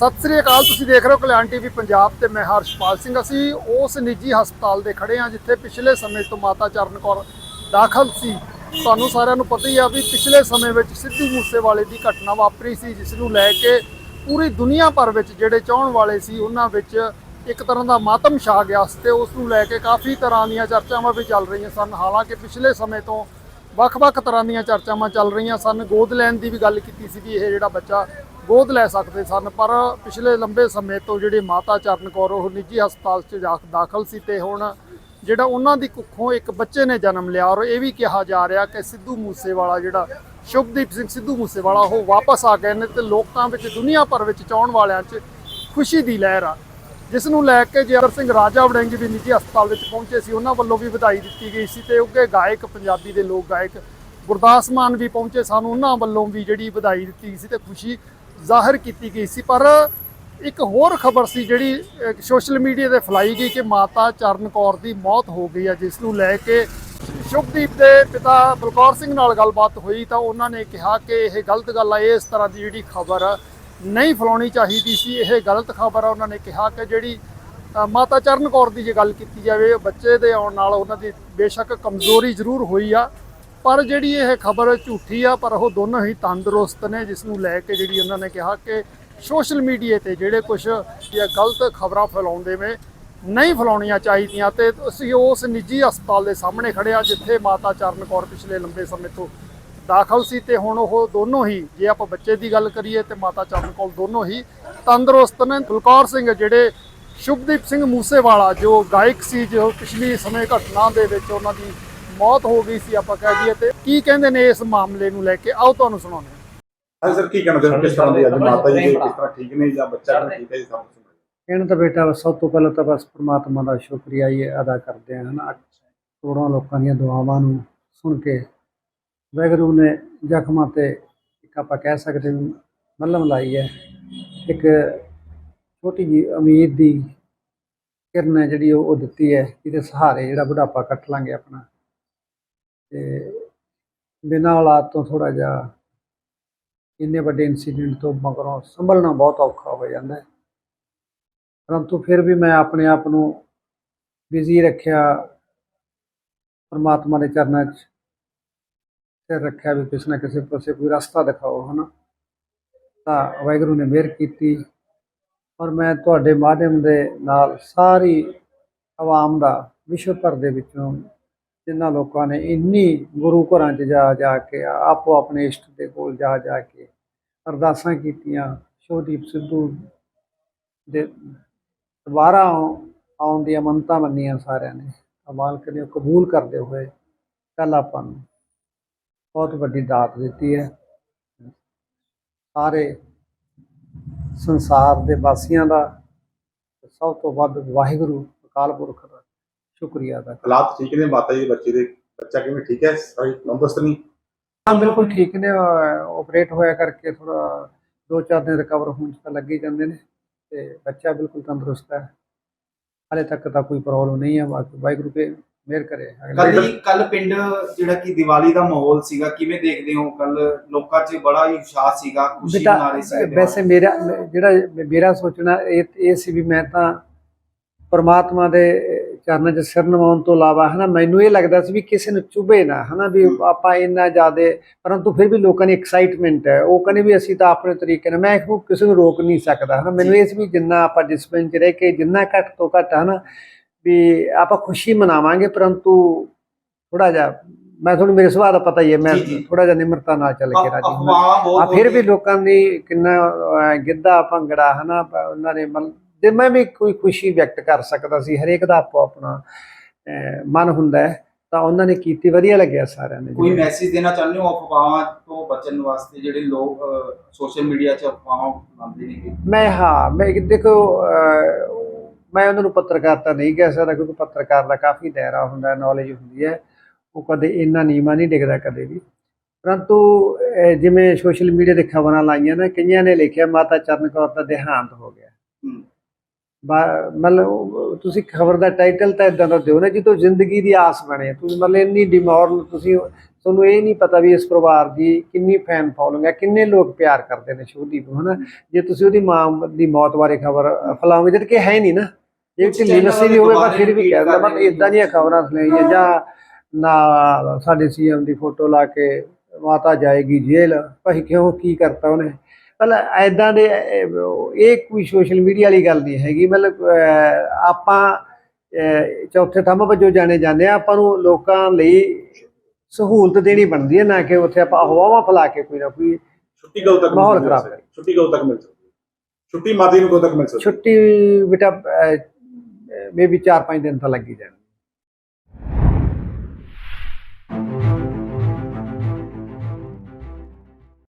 ਸਤਿ ਸ੍ਰੀ ਅਕਾਲ, ਤੁਸੀਂ ਦੇਖ ਰਹੇ ਹੋ ਕਲਿਆਣ ਟੀਵੀ ਪੰਜਾਬ ਤੇ ਮੈਂ ਹਰਸ਼ਪਾਲ ਸਿੰਘ। ਅਸੀਂ ਉਸ ਨਿੱਜੀ ਹਸਪਤਾਲ ਦੇ ਖੜੇ ਹਾਂ ਜਿੱਥੇ ਪਿਛਲੇ ਸਮੇਂ ਤੋਂ ਮਾਤਾ ਚਰਨ ਕੌਰ ਦਾਖਲ ਸੀ। ਤੁਹਾਨੂੰ ਸਾਰਿਆਂ ਨੂੰ ਪਤਾ ਹੀ ਆ ਵੀ ਪਿਛਲੇ ਸਮੇਂ ਵਿੱਚ ਸਿੱਧੂ ਮੂਸੇਵਾਲੇ ਦੀ ਘਟਨਾ ਵਾਪਰੀ ਸੀ, ਜਿਸ ਨੂੰ ਲੈ ਕੇ ਪੂਰੀ ਦੁਨੀਆ ਭਰ ਵਿੱਚ ਜਿਹੜੇ ਚਾਹਣ ਵਾਲੇ ਸੀ, ਉਹਨਾਂ ਵਿੱਚ ਇੱਕ ਤਰ੍ਹਾਂ ਦਾ ਮਾਤਮ ਛਾ ਗਿਆ ਸੀ ਤੇ ਉਸ ਨੂੰ ਲੈ ਕੇ ਕਾਫੀ ਤਰ੍ਹਾਂ ਦੀਆਂ ਚਰਚਾਵਾਂ ਵੀ ਚੱਲ ਰਹੀਆਂ ਸਨ। ਹਾਲਾਂਕਿ ਪਿਛਲੇ ਸਮੇਂ ਤੋਂ ਵੱਖ-ਵੱਖ ਤਰ੍ਹਾਂ ਦੀਆਂ ਚਰਚਾਵਾਂ ਚੱਲ ਰਹੀਆਂ ਸਨ। ਗੋਦ ਲੈਣ ਦੀ ਵੀ ਗੱਲ ਕੀਤੀ ਸੀ ਵੀ ਇਹ ਜਿਹੜਾ ਬੱਚਾ ਗੋਦ ਲੈ ਸਕਦੇ ਸਨ, ਪਰ ਪਿਛਲੇ ਲੰਬੇ ਸਮੇਂ ਤੋਂ ਜਿਹੜੀ ਮਾਤਾ ਚਰਨ ਕੌਰ, ਉਹ ਨਿੱਜੀ ਹਸਪਤਾਲ 'ਚ ਜਾ ਦਾਖਲ ਸੀ ਤੇ ਹੁਣ ਜਿਹੜਾ ਉਹਨਾਂ ਦੀ ਕੁੱਖੋਂ ਇੱਕ ਬੱਚੇ ਨੇ ਜਨਮ ਲਿਆ ਔਰ ਇਹ ਵੀ ਕਿਹਾ ਜਾ ਰਿਹਾ ਕਿ ਸਿੱਧੂ ਮੂਸੇਵਾਲਾ ਜਿਹੜਾ ਸ਼ੁਭਦੀਪ ਸਿੰਘ ਸਿੱਧੂ ਮੂਸੇਵਾਲਾ, ਉਹ ਵਾਪਸ ਆ ਗਏ ਨੇ ਤੇ ਲੋਕਾਂ ਵਿੱਚ ਦੁਨੀਆ ਭਰ ਵਿੱਚ ਚਾਹਣ ਵਾਲਿਆਂ 'ਚ ਖੁਸ਼ੀ ਦੀ ਲਹਿਰ ਆ। ਜਿਸ ਨੂੰ ਲੈ ਕੇ ਜੈਦਰ ਸਿੰਘ ਰਾਜਾ ਵੜਿੰਗ ਵੀ ਨਿੱਜੀ ਹਸਪਤਾਲ ਵਿੱਚ ਪਹੁੰਚੇ ਸੀ, ਉਹਨਾਂ ਵੱਲੋਂ ਵੀ ਵਧਾਈ ਦਿੱਤੀ ਗਈ ਸੀ ਤੇ ਉੱਗੇ ਗਾਇਕ, ਪੰਜਾਬੀ ਦੇ ਲੋਕ ਗਾਇਕ ਗੁਰਦਾਸ ਮਾਨ ਵੀ ਪਹੁੰਚੇ ਸਨ। ਉਹਨਾਂ ਵੱਲੋਂ ਵੀ ਜਿਹੜੀ ਵਧਾਈ ਦਿੱਤੀ ਗਈ ਸੀ ਤੇ ਖੁਸ਼ੀ ਜ਼ਾਹਿਰ ਕੀਤੀ ਗਈ ਸੀ। ਪਰ ਇੱਕ ਹੋਰ ਖਬਰ ਸੀ ਜਿਹੜੀ ਸੋਸ਼ਲ ਮੀਡੀਆ ਤੇ ਫੈਲਾਈ ਗਈ ਕਿ ਮਾਤਾ ਚਰਨ ਕੌਰ ਦੀ ਮੌਤ ਹੋ ਗਈ ਹੈ, ਜਿਸ ਨੂੰ ਲੈ ਕੇ ਸ਼ੁਭਦੀਪ ਦੇ ਪਿਤਾ ਬਲਕੌਰ ਸਿੰਘ ਨਾਲ ਗੱਲਬਾਤ ਹੋਈ ਤਾਂ ਉਹਨਾਂ ਨੇ ਕਿਹਾ ਕਿ ਇਹ ਗਲਤ ਗੱਲ ਹੈ। ਇਸ ਤਰ੍ਹਾਂ ਦੀ ਜਿਹੜੀ ਖਬਰ ਨਹੀਂ ਫੈਲਾਉਣੀ ਚਾਹੀਦੀ ਸੀ, ਇਹ ਗਲਤ ਖਬਰ ਆ, ਉਹਨਾਂ ਨੇ ਕਿਹਾ ਕਿ ਜਿਹੜੀ ਮਾਤਾ ਚਰਨ ਕੌਰ ਦੀ ਜੇ ਗੱਲ ਕੀਤੀ ਜਾਵੇ ਬੱਚੇ ਦੇ ਆਉਣ ਨਾਲ ਉਹਨਾਂ ਦੀ ਬੇਸ਼ੱਕ ਕਮਜ਼ੋਰੀ ਜ਼ਰੂਰ ਹੋਈ ਆ, ਪਰ ਜਿਹੜੀ ਇਹ ਖਬਰ ਝੂਠੀ ਆ, ਪਰ ਉਹ ਦੋਨੋਂ ਹੀ ਤੰਦਰੁਸਤ ਨੇ, ਜਿਸ ਨੂੰ ਲੈ ਕੇ ਜਿਹੜੀ ਉਹਨਾਂ ਨੇ ਕਿਹਾ ਕਿ ਸੋਸ਼ਲ ਮੀਡੀਆ ਤੇ ਜਿਹੜੇ ਕੁਝ ਇਹ ਗਲਤ ਖਬਰਾਂ ਫੈਲਾਉਂਦੇ ਵੇ ਨਹੀਂ ਫੈਲਾਉਣੀਆਂ ਚਾਹੀਦੀਆਂ ਤੇ ਅਸੀਂ ਉਸ ਨਿੱਜੀ ਹਸਪਤਾਲ ਦੇ ਸਾਹਮਣੇ ਖੜੇ ਆ, ਜਿੱਥੇ ਮਾਤਾ ਚਰਨ ਕੌਰ ਪਿਛਲੇ ਲੰਬੇ ਸਮੇਂ ਤੋਂ ਦਾਖਲ ਸੀ ਤੇ ਹੁਣ ਉਹ ਦੋਨੋਂ ਹੀ ਜੇ ਆਪਾਂ ਬੱਚੇ ਦੀ ਗੱਲ ਕਰੀਏ ਤੇ ਮਾਤਾ ਚਰਨ ਕੌਰ ਦੋਨੋਂ ਹੀ ਤੰਦਰੁਸਤ ਨੇ। ਬਲਕੌਰ ਸਿੰਘ ਜਿਹੜੇ ਸ਼ੁਭਦੀਪ ਸਿੰਘ ਮੂਸੇਵਾਲਾ ਜੋ ਗਾਇਕ ਸੀ ਜੋ ਪਿਛਲੀ ਸਮੇਂ ਘਟਨਾ ਦੇ ਵਿੱਚ ਉਹਨਾਂ ਦੀ ਮੌਤ ਹੋ ਗਈ ਸੀ ਆਪਾਂ ਕਹਿ ਦਈਏ ਤੇ ਕੀ ਕਹਿੰਦੇ ਨੇ ਇਸ ਮਾਮਲੇ ਨੂੰ ਲੈ ਕੇ? ਆਓ ਤੁਹਾਨੂੰ ਸੁਣਾਉਂਦੇ ਹਾਂ। ਹਾਂ ਸਰ ਕੀ ਕਹਿਣਾ ਚਾਹੁੰਦੇ ਕਿਸ ਤਰ੍ਹਾਂ ਦੀ ਅੱਜ ਮਾਤਾ ਜੀ ਦੇ ਕਿਸ ਤਰ੍ਹਾਂ ਠੀਕ ਨੇ ਜਾਂ ਬੱਚਾ ਕਿਵੇਂ ਠੀਕ ਹੈ ਜੀ ਸਭ ਇਹਨਾਂ ਤਾਂ ਬੇਟਾ ਸਭ ਤੋਂ ਪਹਿਲਾਂ ਤਾਂ ਬਸ ਪ੍ਰਮਾਤਮਾ ਦਾ ਸ਼ੁਕਰੀਆ ਹੀ ਅਦਾ ਕਰਦੇ ਹਾਂ ਹਨਾ। ਕਰੋੜਾਂ ਲੋਕਾਂ ਦੀਆਂ ਦੁਆਵਾਂ ਨੂੰ ਸੁਣ ਕੇ ਵਾਹਿਗੁਰੂ ਨੇ ਜ਼ਖਮਾਂ ਤੇ ਇੱਕ ਆਪਾਂ ਕਹਿ ਸਕਦੇ ਹਾਂ ਮੱਲਮ ਲਾਈ ਹੈ। ਇੱਕ ਛੋਟੀ ਜੀ ਉਮੀਦ ਦੀ ਕਿਰਨ ਹੈ ਜਿਹੜੀ ਉਹ ਉਹ ਦਿੱਤੀ ਹੈ ਜਿਹਦੇ ਸਹਾਰੇ ਜਿਹੜਾ ਬੁਢਾਪਾ ਕੱਟ ਲਾਂਗੇ ਆਪਣਾ। ਤੇ ਬਿਨਾਂ ਔਲਾਦ ਤੋਂ ਥੋੜਾ ਜਿਹਾ ਇੰਨੇ ਵੱਡੇ ਇਨਸੀਡੈਂਟ ਤੋਂ ਮਗਰੋਂ ਸੰਭਲਣਾ ਬਹੁਤ ਔਖਾ ਹੋ ਜਾਂਦਾ ਹੈ। ਪਰੰਤੂ ਫਿਰ ਵੀ ਮੈਂ ਆਪਣੇ ਆਪ ਨੂੰ ਬਿਜ਼ੀ ਰੱਖਿਆ ਪਰਮਾਤਮਾ ਦੇ ਚਰਨਾਂ 'ਚ ਸਿਰ ਰੱਖਿਆ ਵੀ ਕਿਸੇ ਨਾ ਕਿਸੇ ਪਾਸੇ ਕੋਈ ਰਸਤਾ ਦਿਖਾਓ, ਹਨਾ? ਤਾਂ ਵਾਹਿਗੁਰੂ ਨੇ ਮਿਹਰ ਕੀਤੀ। ਔਰ ਮੈਂ ਤੁਹਾਡੇ ਮਾਧਿਅਮ ਦੇ ਨਾਲ ਸਾਰੀ ਆਵਾਮ ਦਾ ਵਿਸ਼ਵ ਭਰ ਦੇ ਵਿੱਚੋਂ ਜਿਨ੍ਹਾਂ ਲੋਕਾਂ ਨੇ ਇੰਨੀ ਗੁਰੂ ਘਰਾਂ 'ਚ ਜਾ ਜਾ ਕੇ, ਆਪੋ ਆਪਣੇ ਇਸ਼ਟ ਦੇ ਕੋਲ ਜਾ ਜਾ ਕੇ ਅਰਦਾਸਾਂ ਕੀਤੀਆਂ ਸ਼ੋਦੀਪ ਸਿੱਧੂ ਦੇ ਦੁਬਾਰਾ ਆਉ- ਆਉਣ ਦੀਆਂ ਮੰਨਤਾਂ ਮੰਨੀਆਂ ਸਾਰਿਆਂ ਨੇ। ਤਾਂ ਮਾਲਕ ਨੇ ਕਬੂਲ ਕਰਦੇ ਹੋਏ ਕੱਲ ਆਪਾਂ ਨੂੰ ਬਹੁਤ ਵੱਡੀ ਦਾਤ ਦਿੱਤੀ ਹੈ। ਸਾਰੇ ਸੰਸਾਰ ਦੇ ਵਾਸੀਆਂ ਦਾ ਸਭ ਤੋਂ ਵੱਧ ਵਾਹਿਗੁਰੂ ਅਕਾਲ ਪੁਰਖ ਦਾ ਸ਼ੁਕਰੀਆ ਅਦਾ ਕਰਦਾ। ਹਾਲਾਤ ਠੀਕ ਨੇ? ਮਾਤਾ ਜੀ ਦੇ ਬੱਚੇ ਦੇ ਬੱਚਾ ਕਿਵੇਂ? ਠੀਕ ਹੈ? ਸਾਰੀ ਤੰਦਰੁਸਤ ਨਹੀਂ? ਹਾਂ ਬਿਲਕੁਲ ਠੀਕ ਨੇ। ਆਪਰੇਟ ਹੋਇਆ ਕਰਕੇ ਥੋੜਾ ਦੋ ਚਾਰ ਦਿਨ ਰਿਕਵਰ ਹੋਣ 'ਚ ਤਾਂ ਲੱਗੇ ਜਾਂਦੇ ਨੇ ਤੇ ਬੱਚਾ ਬਿਲਕੁਲ ਤੰਦਰੁਸਤ ਹੈ। ਹਾਲੇ ਤੱਕ ਤਾਂ ਕੋਈ ਪ੍ਰੋਬਲਮ ਨਹੀਂ ਹੈ। ਬਾਕੀ ਵਾਹਿਗੁਰੂ ਕੇ ਮਿਹਰ ਕਰੇ। ਕੱਲ ਹੀ ਕੱਲ ਪਿੰਡ ਜਿਹੜਾ ਕਿ ਦੀਵਾਲੀ ਦਾ ਮਾਹੌਲ ਸੀਗਾ ਕਿਵੇਂ ਦੇਖਦੇ ਹੋ? ਕੱਲ ਲੋਕਾਂ 'ਚ ਬੜਾ ਹੀ ਉਤਸ਼ਾਹ ਸੀਗਾ ਖੁਸ਼ੀ ਮਨਾ ਰਹੇ ਸੀ ਵੈਸੇ ਮੇਰਾ ਜਿਹੜਾ ਮੇਰਾ ਸੋਚਣਾ ਇਹ ਇਹ ਸੀ ਵੀ ਮੈਂ ਤਾਂ ਪਰਮਾਤਮਾ ਦੇ ਚਰਨਾਂ 'ਚ ਸਿਰ ਨਵਾਉਣ ਤੋਂ ਇਲਾਵਾ ਹਨਾ ਮੈਨੂੰ ਇਹ ਲੱਗਦਾ ਸੀ ਵੀ ਕਿਸੇ ਨੂੰ ਚੁਭੇ ਨਾ ਹਨਾ ਵੀ ਆਪਾਂ ਇੰਨਾ ਜ਼ਿਆਦੇ ਪਰੰਤੂ ਫਿਰ ਵੀ ਲੋਕਾਂ ਦੀ ਐਕਸਾਈਟਮੈਂਟ ਹੈ। ਉਹ ਕਹਿੰਦੇ ਵੀ ਅਸੀਂ ਤਾਂ ਆਪਣੇ ਤਰੀਕੇ ਨਾਲ ਮੈਂ ਕਿਸੇ ਨੂੰ ਰੋਕ ਨਹੀਂ ਸਕਦਾ ਹਨਾ ਮੈਨੂੰ ਇਹ ਸੀ ਵੀ ਜਿੰਨਾ ਆਪਾਂ ਡਿਸਪਲਿਨ 'ਚ ਰਹਿ ਕੇ ਜਿੰਨਾ ਘੱਟ ਤੋਂ ਘੱਟ ਹਨਾ ਵੀ ਆਪਾਂ ਖੁਸ਼ੀ ਮਨਾਵਾਂਗੇ ਪਰੰਤੂ ਥੋੜਾ ਜਿਹਾ ਮੈਂ ਤੁਹਾਨੂੰ ਮੇਰੇ ਸੁਭਾਅ ਦਾ ਪਤਾ ਹੀ ਹੈ ਮੈਂ ਜੀ, ਜੀ। ਥੋੜਾ ਜਿਹਾ ਨਿਮਰਤਾ ਨਾਲ ਚੱਲ ਕੇ ਰਾਜੀ ਆ ਫਿਰ ਵੀ। ਲੋਕਾਂ ਦੀ ਕਿੰਨਾ ਗਿੱਧਾ ਭੰਗੜਾ ਹਨਾ ਉਹਨਾਂ ਨੇ ਮਨ ਤੇ ਮੈਂ ਵੀ ਕੋਈ ਖੁਸ਼ੀ ਵਿਅਕਤ ਕਰ ਸਕਦਾ ਸੀ ਹਰੇਕ ਦਾ ਆਪੋ ਆਪਣਾ ਮਨ ਹੁੰਦਾ ਹੈ ਤਾਂ ਉਹਨਾਂ ਨੇ ਕੀਤੀ ਵਧੀਆ ਲੱਗਿਆ ਸਾਰਿਆਂ ਨੇ ਕੋਈ ਮੈਸੇਜ ਦੇਣਾ ਚਾਹੁੰਦੇ ਹੋ ਅਫਵਾਹਾਂ ਤੋਂ ਬਚਣ ਵਾਸਤੇ ਜਿਹੜੇ ਲੋਕ ਸੋਸ਼ਲ ਮੀਡੀਆ 'ਚ ਅਫਵਾਹਾਂ ਲਾਉਂਦੇ ਨੇ ਮੈਂ ਹਾਂ ਮੈਂ ਦੇਖੋ ਮੈਂ ਉਹਨਾਂ ਨੂੰ ਪੱਤਰਕਾਰਤਾ ਨਹੀਂ ਕਹਿ ਸਕਦਾ ਕਿਉਂਕਿ ਪੱਤਰਕਾਰ ਦਾ ਕਾਫੀ ਦਾਇਰਾ ਹੁੰਦਾ ਹੈ ਨੌਲੇਜ ਹੁੰਦੀ ਹੈ। ਉਹ ਕਦੇ ਇੰਨਾ ਨੀਵਾਂ ਨਹੀਂ ਡਿੱਗਦਾ ਕਦੇ ਵੀ। ਪਰੰਤੂ ਜਿਵੇਂ ਸੋਸ਼ਲ ਮੀਡੀਆ ਤੇ ਖਬਰਾਂ ਲਾਈਆਂ ਨਾ ਕਈਆਂ ਨੇ ਲਿਖਿਆ ਮਾਤਾ ਚਰਨ ਕੌਰ ਦਾ ਦੇਹਾਂਤ ਹੋ ਗਿਆ। ਮਤਲਬ ਤੁਸੀਂ ਖਬਰ ਦਾ ਟਾਈਟਲ ਤਾਂ ਇਦਾਂ ਦਾ ਦਿਓ ਨਾ ਜਿੱਦੋਂ ਜ਼ਿੰਦਗੀ ਦੀ ਆਸ ਬਣੇ। ਤੁਸੀਂ ਮਤਲਬ ਇੰਨੀ ਡਿਮੋਰਲ ਤੁਸੀਂ ਤੁਹਾਨੂੰ ਇਹ ਨਹੀਂ ਪਤਾ ਵੀ ਇਸ ਪਰਿਵਾਰ ਦੀ ਕਿੰਨੀ ਫੈਨ ਫੋਲੋਇੰਗ ਹੈ ਕਿੰਨੇ ਲੋਕ ਪਿਆਰ ਕਰਦੇ ਨੇ ਸ਼ੁਭਦੀਪ ਨੂੰ ਹਨਾ? ਜੇ ਤੁਸੀਂ ਉਹਦੀ ਮਾਂ ਦੀ ਮੌਤ ਬਾਰੇ ਖਬਰ ਫਲਾਓਗੇ ਜਦ ਕਿ ਹੈ ਨਹੀਂ ਨਾ। ਕੁਛ ਢਿੱਲੀ ਨਸੀ ਵੀ ਹੋਵੇ ਤਾਂ ਦੁਬਾਰੇ ਫਿਰ ਵੀ repeat ਕਹਿ ਦਿੰਦਾ ਕਰ ਬਟ। ਇਦਾਂ ਦੀਆਂ ਖਬਰਾਂ ਸੁਣਾਈਆਂ ਜਾਂ ਨਾ ਸਾਡੇ ਸੀਐਮ ਦੀ ਫੋਟੋ ਲਾ ਕੇ ਮਾਤਾ ਜਾਏਗੀ ਜੇਲ੍ਹ ਭਾਈ ਕਿਉਂ ਕੀ ਕਰਤਾ ਉਹਨੇ ਮਤਲਬ ਐਦਾਂ ਦੇ ਇਹ- ਇਹ ਕੋਈ ਸੋਸ਼ਲ ਮੀਡੀਆ ਵਾਲੀ ਗੱਲ ਨਹੀਂ ਹੈਗੀ ਮਤਲਬ ਆਪਾਂ ਚੌਥੇ ਥੰਮ ਵਜੋਂ ਜਾਣੇ ਜਾਂਦੇ ਆ ਆਪਾਂ ਨੂੰ ਲੋਕਾਂ ਲਈ ਸਹੂਲਤ ਦੇਣੀ ਬਣਦੀ ਹੈ ਨਾ ਕਿ ਉੱਥੇ ਆਪਾਂ ਹਵਾਵਾਂ ਫੈਲਾ ਕੇ ਕੋਈ ਨਾ ਕੋਈ ਛੁੱਟੀ ਕਦੋਂ ਤੱਕ ਮਾਹੌਲ ਮਿਲ ਖਰਾਬ? ਛੁੱਟੀ ਕਦੋਂ ਤੱਕ ਮਿਲ ਸਕਦੀ? ਛੁੱਟੀ ਜੀ ਨੂੰ ਕਦੋਂ ਤੱਕ ਮਿਲ ਸਕਦੀ? ਛੁੱਟੀ ਬੇਟਾ ਮੇਬੀ 4-5 ਦਿਨ ਤਾਂ ਲੱਗ ਹੀ ਜਾਣ।